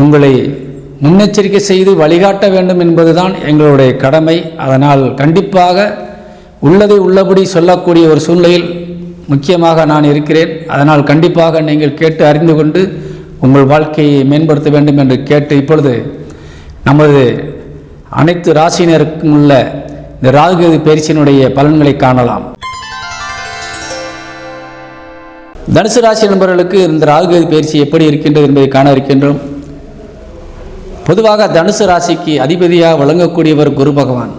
உங்களை முன்னெச்சரிக்கை செய்து வழிகாட்ட வேண்டும் என்பதுதான் எங்களுடைய கடமை. அதனால் கண்டிப்பாக உள்ளதை உள்ளபடி சொல்லக்கூடிய ஒரு சூழ்நிலையில் முக்கியமாக நான் இருக்கிறேன். அதனால் கண்டிப்பாக நீங்கள் கேட்டு அறிந்து கொண்டு உங்கள் வாழ்க்கையை மேம்படுத்த வேண்டும் என்று கேட்டு இப்பொழுது நமது அனைத்து ராசியினருக்கும் உள்ள இந்த ராகுகேது பயிற்சியினுடைய பலன்களை காணலாம். தனுசு ராசி நண்பர்களுக்கு இந்த ராகுகேது பயிற்சி எப்படி இருக்கின்றது என்பதை காண இருக்கின்றோம். பொதுவாக தனுசு ராசிக்கு அதிபதியாக வழங்கக்கூடியவர் குரு பகவான்.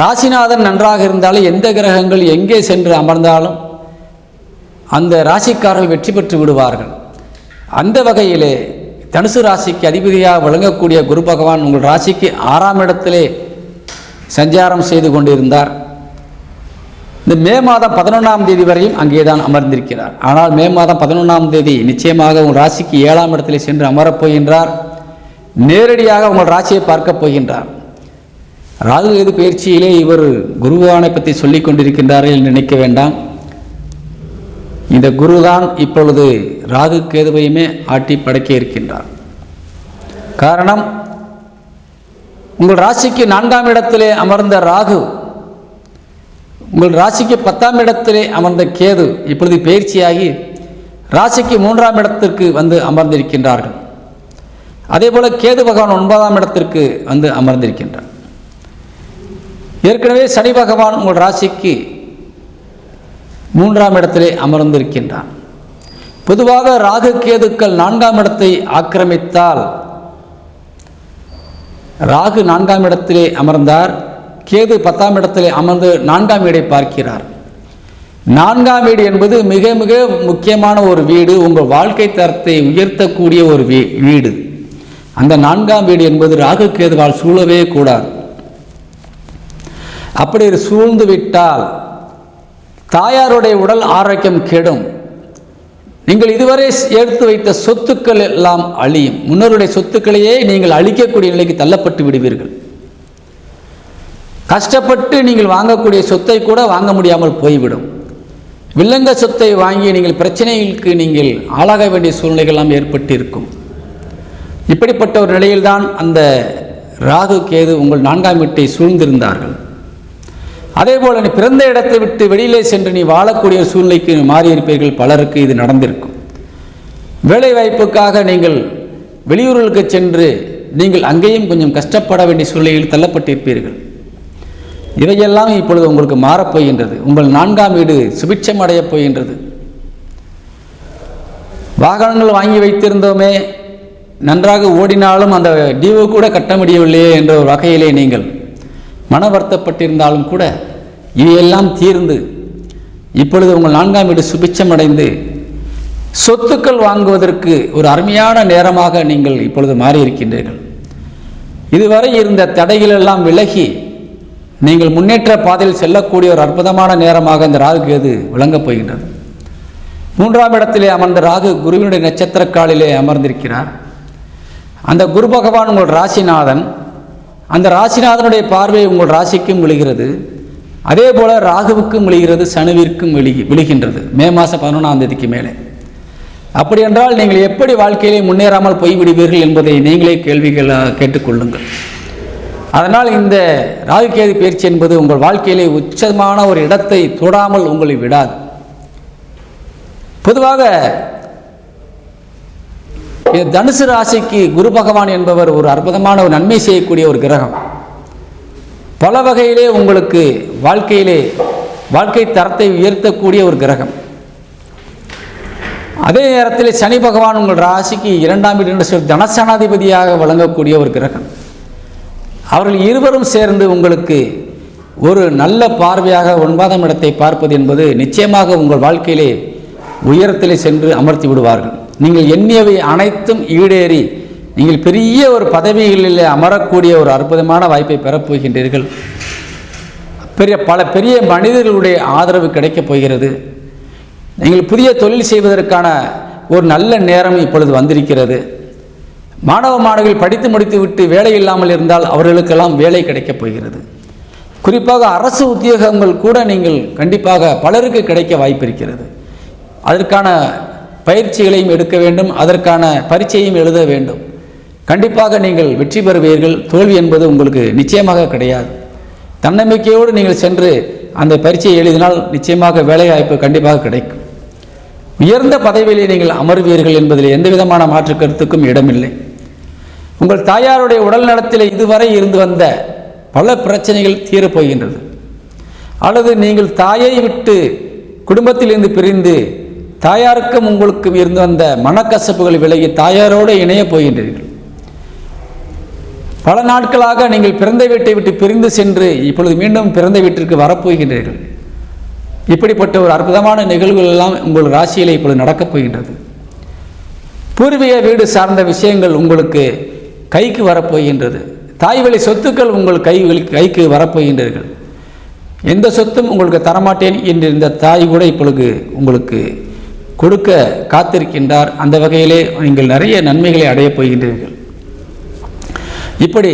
ராசிநாதன் நன்றாக இருந்தாலும் எந்த கிரகங்கள் எங்கே சென்று அமர்ந்தாலும் அந்த ராசிக்காரர்கள் வெற்றி பெற்று விடுவார்கள். அந்த வகையிலே தனுசு ராசிக்கு அதிபதியாக வழங்கக்கூடிய குரு பகவான் உங்கள் ராசிக்கு ஆறாம் இடத்திலே சஞ்சாரம் செய்து கொண்டிருந்தார். இந்த மே மாதம் பதினொன்றாம் தேதி வரையும் அங்கே தான் அமர்ந்திருக்கிறார். ஆனால் மே மாதம் பதினொன்றாம் தேதி நிச்சயமாக உங்கள் ராசிக்கு ஏழாம் இடத்திலே சென்று அமரப் போகின்றார். நேரடியாக உங்கள் ராசியை பார்க்கப் போகின்றார். ராகு கேது பயிற்சியிலே இவர் குருவானை பற்றி சொல்லிக் கொண்டிருக்கின்றார்கள் என்று நினைக்க வேண்டாம். இந்த குருதான் இப்பொழுது ராகு கேதுவையுமே ஆட்டி படைக்க இருக்கின்றார். காரணம் உங்கள் ராசிக்கு நான்காம் இடத்திலே அமர்ந்த ராகு உங்கள் ராசிக்கு பத்தாம் இடத்திலே அமர்ந்த கேது இப்பொழுது பயிற்சியாகி ராசிக்கு மூன்றாம் இடத்திற்கு வந்து அமர்ந்திருக்கின்றார்கள். அதே போல் கேது பகவான் ஒன்பதாம் இடத்திற்கு வந்து அமர்ந்திருக்கின்றார். ஏற்கனவே சனி பகவான் உங்கள் ராசிக்கு மூன்றாம் இடத்திலே அமர்ந்திருக்கின்றான் பொதுவாக ராகு கேதுக்கள் நான்காம் இடத்தை ஆக்கிரமித்தால் ராகு நான்காம் இடத்திலே அமர்ந்தார். கேது பத்தாம் இடத்திலே அமர்ந்து நான்காம் வீடை பார்க்கிறார். நான்காம் வீடு என்பது மிக மிக முக்கியமான ஒரு வீடு. உங்கள் வாழ்க்கை தரத்தை உயர்த்தக்கூடிய ஒரு வீ வீடு. அந்த நான்காம் வீடு என்பது ராகு கேதுவால் சூழவே கூடாது. அப்படி சூழ்ந்து விட்டால் தாயாருடைய உடல் ஆரோக்கியம் கெடும். நீங்கள் இதுவரை எடுத்து வைத்த சொத்துக்கள் எல்லாம் அழியும். முன்னோருடைய சொத்துக்களையே நீங்கள் அழிக்கக்கூடிய நிலைக்கு தள்ளப்பட்டு விடுவீர்கள். கஷ்டப்பட்டு நீங்கள் வாங்கக்கூடிய சொத்தை கூட வாங்க முடியாமல் போய்விடும். வில்லங்க சொத்தை வாங்கி நீங்கள் பிரச்சனைகளுக்கு நீங்கள் ஆளாக வேண்டிய சூழ்நிலைகள்லாம் ஏற்பட்டிருக்கும். ஏற்பட்டு இருக்கும் இப்படிப்பட்ட ஒரு நிலையில்தான் அந்த ராகு கேது உங்கள் நான்காம் வீட்டை சூழ்ந்திருந்தார்கள். அதே போல் நீ பிறந்த இடத்தை விட்டு வெளியிலே சென்று நீ வாழக்கூடிய சூழ்நிலைக்கு மாறியிருப்பீர்கள் பலருக்கு இது நடந்திருக்கும். வேலை வாய்ப்புக்காக நீங்கள் வெளியூர்களுக்கு சென்று நீங்கள் அங்கேயும் கொஞ்சம் கஷ்டப்பட வேண்டிய சூழ்நிலையில் தள்ளப்பட்டிருப்பீர்கள். இவையெல்லாம் இப்பொழுது உங்களுக்கு மாறப்போகின்றது உங்கள் நான்காம் வீடு சுபிட்சம் அடையப் போகின்றது. வாகனங்கள் வாங்கி வைத்திருந்தோமே நன்றாக ஓடினாலும் அந்த டியூவை கூட கட்ட முடியவில்லையே என்ற ஒரு வகையிலே நீங்கள் மன வருத்தப்பட்டிருந்தாலும் கூட இவையெல்லாம் தீர்ந்து இப்பொழுது உங்கள் நான்காம் வீடு சுபிட்சம் அடைந்து சொத்துக்கள் வாங்குவதற்கு ஒரு அருமையான நேரமாக நீங்கள் இப்பொழுது மாறியிருக்கின்றீர்கள். இதுவரை இருந்த தடைகளெல்லாம் விலகி நீங்கள் முன்னேற்ற பாதையில் செல்லக்கூடிய ஒரு அற்புதமான நேரமாக இந்த ராகு கேது விளங்கப் போகின்றது. மூன்றாம் இடத்திலே அமர்ந்த ராகு குருவினுடைய நட்சத்திர காலிலே அமர்ந்திருக்கிறார். அந்த குரு பகவான் உங்கள் ராசிநாதன் அந்த ராசிநாதனுடைய பார்வை உங்கள் ராசிக்கும் விழுகிறது. அதே போல ராகுவுக்கும் விழுகிறது சனுவிற்கும் விழி விழுகின்றது. மே மாதம் பதினொன்றாம் தேதிக்கு மேலே. அப்படி என்றால் நீங்கள் எப்படி வாழ்க்கையிலே முன்னேறாமல் போய்விடுவீர்கள் என்பதை நீங்களே கேள்விகளாக கேட்டுக்கொள்ளுங்கள். அதனால் இந்த ராகுகேது பயிற்சி என்பது உங்கள் வாழ்க்கையிலே உச்சமான ஒரு இடத்தை தொடாமல் உங்களை விடாது. பொதுவாக தனுசு ராசிக்கு குரு பகவான் என்பவர் ஒரு அற்புதமான ஒரு நன்மை செய்யக்கூடிய ஒரு கிரகம். பல வகையிலே உங்களுக்கு வாழ்க்கையிலே வாழ்க்கை தரத்தை உயர்த்தக்கூடிய ஒரு கிரகம். அதே நேரத்தில் சனி பகவான் உங்கள் ராசிக்கு இரண்டாம் வீடு என்று சொல்லி தனசனாதிபதியாக வழங்கக்கூடிய ஒரு கிரகம். அவர்கள் இருவரும் சேர்ந்து உங்களுக்கு ஒரு நல்ல பார்வையாக ஒன்பதாம் இடத்தை பார்ப்பது என்பது நிச்சயமாக உங்கள் வாழ்க்கையிலே உயரத்திலே சென்று அமர்த்தி விடுவார்கள். நீங்கள் எண்ணியவை அனைத்தும் ஈடேறி நீங்கள் பெரிய ஒரு பதவிகளில் அமரக்கூடிய ஒரு அற்புதமான வாய்ப்பை பெறப்போகின்றீர்கள் பெரிய பல பெரிய மனிதர்களுடைய ஆதரவு கிடைக்கப் போகிறது. நீங்கள் புதிய தொழில் செய்வதற்கான ஒரு நல்ல நேரம் இப்பொழுது வந்திருக்கிறது. மாணவ மாணவிகள் படித்து முடித்துவிட்டு வேலை இல்லாமல் இருந்தால் அவர்களுக்கெல்லாம் வேலை கிடைக்கப் போகிறது. குறிப்பாக அரசு உத்தியோகங்கள் கூட நீங்கள் கண்டிப்பாக பலருக்கு கிடைக்க வாய்ப்பு இருக்கிறது. அதற்கான பயிற்சிகளையும் எடுக்க வேண்டும் அதற்கான பரீட்சையும் எழுத வேண்டும். கண்டிப்பாக நீங்கள் வெற்றி பெறுவீர்கள் தோல்வி என்பது உங்களுக்கு நிச்சயமாக கிடையாது. தன்னம்பிக்கையோடு நீங்கள் சென்று அந்த பரீட்சையை எழுதினால் நிச்சயமாக வேலை வாய்ப்பு கண்டிப்பாக கிடைக்கும். உயர்ந்த பதவியிலே நீங்கள் அமர்வீர்கள் என்பதில் எந்த விதமான மாற்று கருத்துக்கும் இடமில்லை. உங்கள் தாயாருடைய உடல் நலத்தில் இதுவரை இருந்து வந்த பல பிரச்சனைகள் தீரப்போகின்றது. அல்லது நீங்கள் தாயை விட்டு குடும்பத்திலிருந்து பிரிந்து தாயாருக்கும் உங்களுக்கும் இருந்து வந்த மனக்கசப்புகள் விலகி தாயாரோடு இணையப் போகின்றீர்கள். பல நாட்களாக நீங்கள் பிறந்த வீட்டை விட்டு பிரிந்து சென்று இப்பொழுது மீண்டும் பிறந்த வீட்டிற்கு வரப்போகின்றீர்கள். இப்படிப்பட்ட ஒரு அற்புதமான நிகழ்வுகள் எல்லாம் உங்கள் ராசியில் இப்பொழுது நடக்கப் போகின்றது. பூர்வீக வீடு சார்ந்த விஷயங்கள் உங்களுக்கு கைக்கு வரப்போகின்றது. தாய் வழி சொத்துக்கள் உங்கள் கை கைக்கு வரப்போகின்றீர்கள். எந்த சொத்தும் உங்களுக்கு தரமாட்டேன் என்று இந்த தாய் கூட இப்பொழுது உங்களுக்கு கொடுக்க காத்திருக்கின்றார். அந்த வகையிலே நீங்கள் நிறைய நன்மைகளை அடையப் போகின்றீர்கள். இப்படி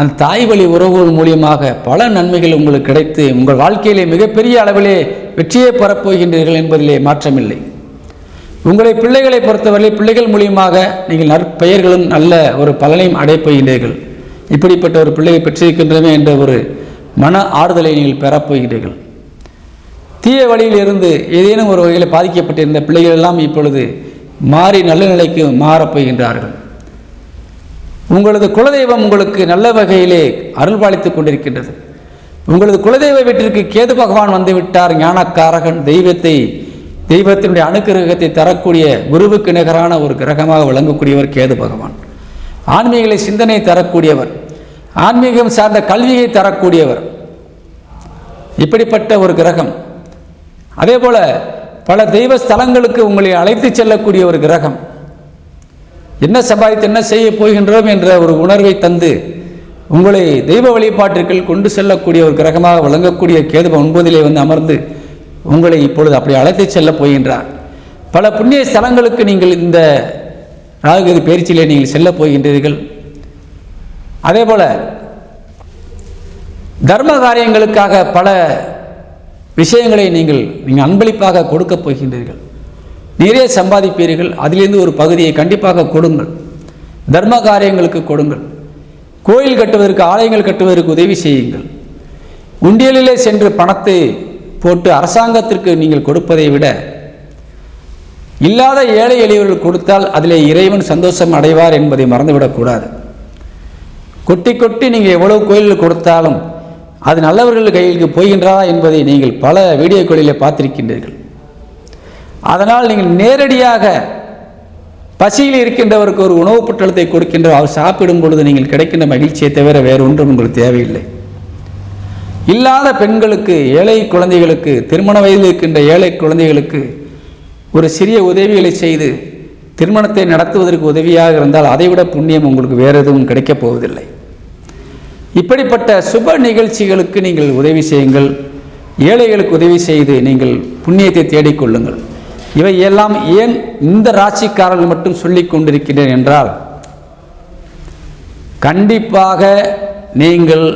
அந்த தாய் வழி உறவுகள் மூலியமாக பல நன்மைகள் உங்களுக்கு கிடைத்து உங்கள் வாழ்க்கையிலே மிகப்பெரிய அளவிலே வெற்றியை பெறப்போகின்றீர்கள் என்பதிலே மாற்றமில்லை. உங்களை பிள்ளைகளை பொறுத்தவரை பிள்ளைகள் மூலியமாக நீங்கள் நற்பெயர்களும் நல்ல ஒரு பலனையும் அடையப் போகின்றீர்கள். இப்படிப்பட்ட ஒரு பிள்ளையை பெற்றிருக்கின்றமே என்ற ஒரு மன ஆறுதலை நீங்கள் பெறப்போகிறீர்கள் தீய வழியில் இருந்து ஏதேனும் ஒரு வகையில் பாதிக்கப்பட்டிருந்த பிள்ளைகள் எல்லாம் இப்பொழுது மாறி நல்ல நிலைக்கு மாறப்போகின்றார்கள் உங்களது குலதெய்வம் உங்களுக்கு நல்ல வகையிலே அருள்பாலித்துக் கொண்டிருக்கின்றது. உங்களது குலதெய்வ வீட்டிற்கு கேது பகவான் வந்து விட்டார் ஞானக்காரகன் தெய்வத்தை தெய்வத்தினுடைய அனுக்கிரகத்தை தரக்கூடிய குருவுக்கு நிகரான ஒரு கிரகமாக விளங்கக்கூடியவர் கேது பகவான். ஆன்மீகளை சிந்தனை தரக்கூடியவர் ஆன்மீகம் சார்ந்த கல்வியை தரக்கூடியவர். இப்படிப்பட்ட ஒரு கிரகம். அதே போல பல தெய்வ ஸ்தலங்களுக்கு உங்களை அழைத்து செல்லக்கூடிய ஒரு கிரகம். என்ன சம்பாதித்து என்ன செய்ய போகின்றோம் என்ற ஒரு உணர்வை தந்து உங்களை தெய்வ வழிபாட்டிற்குள் கொண்டு செல்லக்கூடிய ஒரு கிரகமாக விளங்கக்கூடிய கேது ஒன்பதிலே வந்து அமர்ந்து உங்களை இப்பொழுது அப்படி அழைத்து செல்ல போகின்றார். பல புண்ணிய ஸ்தலங்களுக்கு நீங்கள் இந்த ராகுகதி பயிற்சியிலே நீங்கள் செல்ல போகின்றீர்கள். அதே போல தர்ம காரியங்களுக்காக பல விஷயங்களை நீங்கள் நீங்கள் அன்பளிப்பாக கொடுக்கப் போகின்றீர்கள். நிறைய சம்பாதிப்பீர்கள். அதிலிருந்து ஒரு பகுதியை கண்டிப்பாக கொடுங்கள். தர்ம காரியங்களுக்கு கொடுங்கள். கோயில் கட்டுவதற்கு ஆலயங்கள் கட்டுவதற்கு உதவி செய்யுங்கள். உண்டியலிலே சென்று பணத்தை போட்டு அரசாங்கத்திற்கு நீங்கள் கொடுப்பதை விட இல்லாத ஏழை எளியவர்கள் கொடுத்தால் அதிலே இறைவன் சந்தோஷம் அடைவார் என்பதை மறந்துவிடக்கூடாது கொட்டி கொட்டி நீங்கள் எவ்வளவு கோயில்கள் கொடுத்தாலும் அது நல்லவர்கள் கையிற்கு போகின்றதா என்பதை நீங்கள் பல வீடியோக்களிலே பார்த்திருக்கின்றீர்கள். அதனால் நீங்கள் நேரடியாக பசியில் இருக்கின்றவருக்கு ஒரு உணவுப் பொட்டலத்தை கொடுக்கின்ற அவர் சாப்பிடும் பொழுது நீங்கள் கிடைக்கின்ற மகிழ்ச்சியை தவிர வேறு ஒன்றும் உங்களுக்கு தேவையில்லை. இல்லாத பெண்களுக்கு ஏழை குழந்தைகளுக்கு திருமண வயதில் இருக்கின்ற ஏழை குழந்தைகளுக்கு ஒரு சிறிய உதவிகளை செய்து திருமணத்தை நடத்துவதற்கு உதவியாக இருந்தால் அதைவிட புண்ணியம் உங்களுக்கு வேறு எதுவும் கிடைக்கப் போவதில்லை. இப்படிப்பட்ட சுப நிகழ்ச்சிகளுக்கு நீங்கள் உதவி செய்யுங்கள். ஏழைகளுக்கு உதவி செய்து நீங்கள் புண்ணியத்தை தேடிக்கொள்ளுங்கள் இவை எல்லாம் ஏன் இந்த ராசிக்காரர்கள் மட்டும் சொல்லி கொண்டிருக்கிறேன் என்றால் கண்டிப்பாக நீங்கள்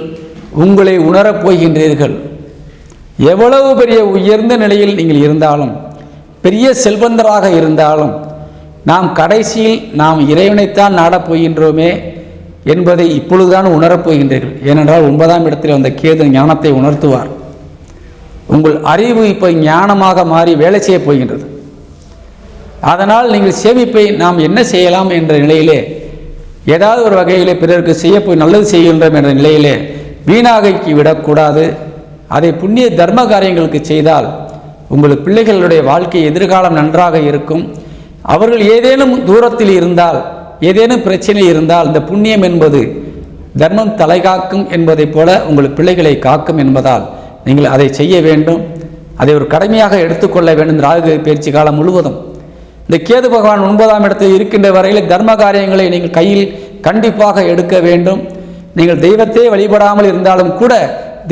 உங்களை உணரப் போகின்றீர்கள். எவ்வளவு பெரிய உயர்ந்த நிலையில் நீங்கள் இருந்தாலும் பெரிய செல்வந்தராக இருந்தாலும் நாம் கடைசியில் நாம் இறைவனைத்தான் நாடப் போகின்றோமே என்பதை இப்பொழுதுதான் உணரப் போகின்றீர்கள். ஏனென்றால் ஒன்பதாம் இடத்தில் வந்த கேது ஞானத்தை உணர்த்துவார். உங்கள் அறிவு இப்போ ஞானமாக மாறி வேலை செய்யப் போகின்றது. அதனால் நீங்கள் சேமிப்பை நாம் என்ன செய்யலாம் என்ற நிலையிலே ஏதாவது ஒரு வகையிலே பிறருக்கு செய்ய போய் நல்லது செய்கின்றோம் என்ற நிலையிலே வீணாகைக்கு விடக்கூடாது. அதை புண்ணிய தர்ம காரியங்களுக்கு செய்தால் உங்கள் பிள்ளைகளுடைய வாழ்க்கை எதிர்காலம் நன்றாக இருக்கும். அவர்கள் ஏதேனும் தூரத்தில் இருந்தால் ஏதேனும் பிரச்சனை இருந்தால் இந்த புண்ணியம் என்பது தர்மம் தலைகாக்கும் என்பதைப் போல உங்கள் பிள்ளைகளை காக்கும் என்பதால் நீங்கள் அதை செய்ய வேண்டும். அதை ஒரு கடமையாக எடுத்துக்கொள்ள வேண்டும் ராகு பயிற்சி காலம் முழுவதும். இந்த கேது பகவான் ஒன்பதாம் இடத்தில் இருக்கின்ற வரையில் தர்ம காரியங்களை நீங்கள் கையில் கண்டிப்பாக எடுக்க வேண்டும். நீங்கள் தெய்வத்தை வழிபடாமல் இருந்தாலும் கூட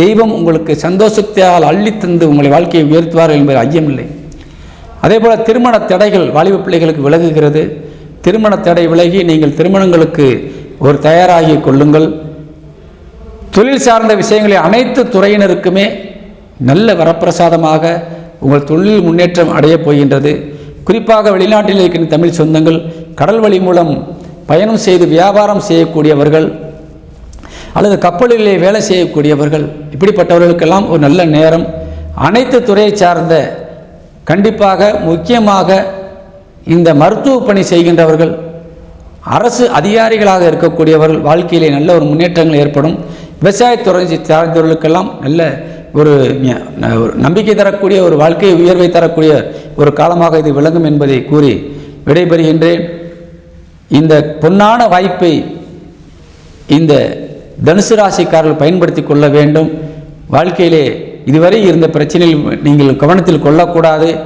தெய்வம் உங்களுக்கு சந்தோஷத்தால் அள்ளித்தந்து உங்களை வாழ்க்கையை உயர்த்துவார்கள் என்பது ஐயமில்லை. அதே போல் திருமண தடைகள் வாலிப பிள்ளைகளுக்கு விலகுகிறது. திருமண தடை விலகி நீங்கள் திருமணங்களுக்கு ஒரு தயாராகி கொள்ளுங்கள். தொழில் சார்ந்த விஷயங்களை அனைத்து துறையினருக்குமே நல்ல வரப்பிரசாதமாக உங்கள் தொழில் முன்னேற்றம் அடையப் போகின்றது. குறிப்பாக வெளிநாட்டில் இருக்கின்ற தமிழ் சொந்தங்கள் கடல் வழி மூலம் பயணம் செய்து வியாபாரம் செய்யக்கூடியவர்கள் அல்லது கப்பலிலே வேலை செய்யக்கூடியவர்கள் இப்படிப்பட்டவர்களுக்கெல்லாம் ஒரு நல்ல நேரம். அனைத்து துறையை சார்ந்த கண்டிப்பாக முக்கியமாக இந்த மருத்துவ பணி செய்கின்றவர்கள் அரசு அதிகாரிகளாக இருக்கக்கூடியவர்கள் வாழ்க்கையிலே நல்ல ஒரு முன்னேற்றங்கள் ஏற்படும். விவசாயத்துறை சார்ந்தவர்களுக்கெல்லாம் நல்ல ஒரு ந- ஒரு நம்பிக்கை தரக்கூடிய ஒரு வாழ்க்கை உயர்வை தரக்கூடிய ஒரு காலமாக இது விளங்கும் என்பதை கூறி விடைபெறுகின்றேன். இந்த பொன்னான வாய்ப்பை இந்த தனுசு ராசிக்காரர்கள் பயன்படுத்தி கொள்ள வேண்டும். வாழ்க்கையிலே இதுவரை இருந்த பிரச்சனையில் நீங்கள் கவனத்தில் கொள்ளக்கூடாது.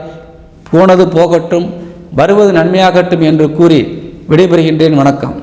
போனது போகட்டும் வருவது நன்மையாகட்டும் என்று கூறி விடைபெறுகின்றேன். வணக்கம்.